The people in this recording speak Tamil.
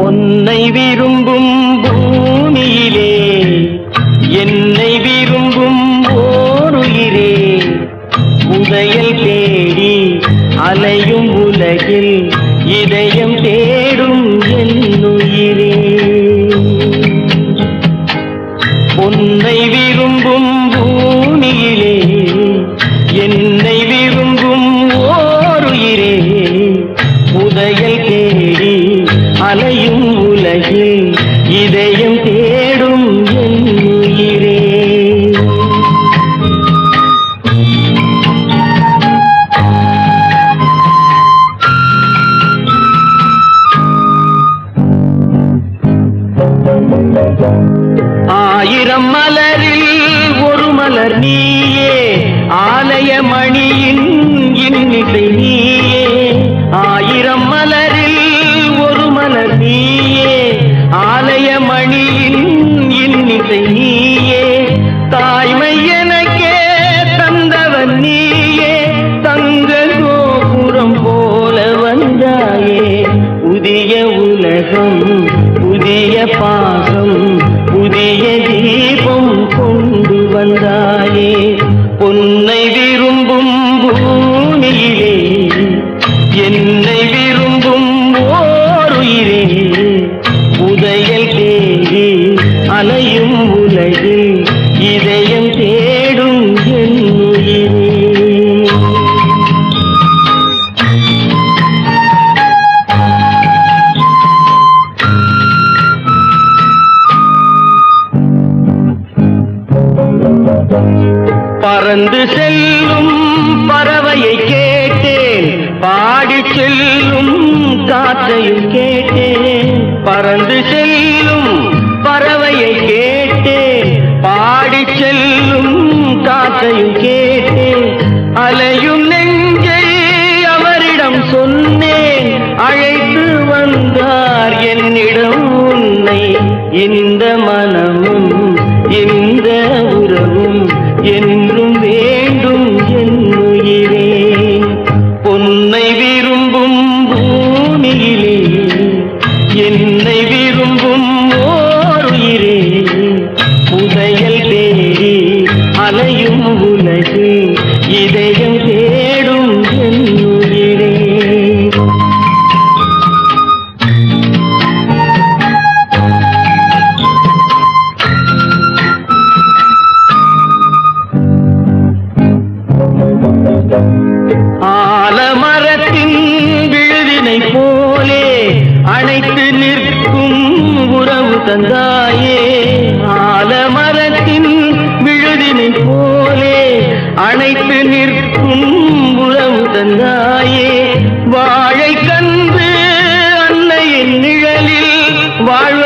உன்னை விரும்பும் பூமியிலே என்னை விரும்பும் ஓருயிரே உதயல் தேடி அலையும் உலகில் இதயம் தேடும் என்னுயிரே உன்னை விரும்பும் தேடும் என்னுயிரே ஆயிரம் மலரில் ஒரு மலர் நீயே ஆலய மணியின் பறந்து செல்லும் பறவையை கேட்டேன். பாடி செல்லும் காற்றையும் கேட்டேன். பறந்து செல்லும் பறவையை கேட்டேன். பாடி செல்லும் காற்றையும் கேட்டேன். அலையும் நெஞ்சை அவரிடம் சொன்னேன். அழைத்து வந்தார் என்னிடம் உன்னை. இந்த மனமும் எனக்கு இதயம் தேடும் என்னுயிரே. ஆலமரத்தின் விழுதினை போலே அணைத்து நிற்கும் உறவு தந்தாயே. உறவு தந்தாயே வாழை கன்று அன்னையின் நிழலில் வாழ்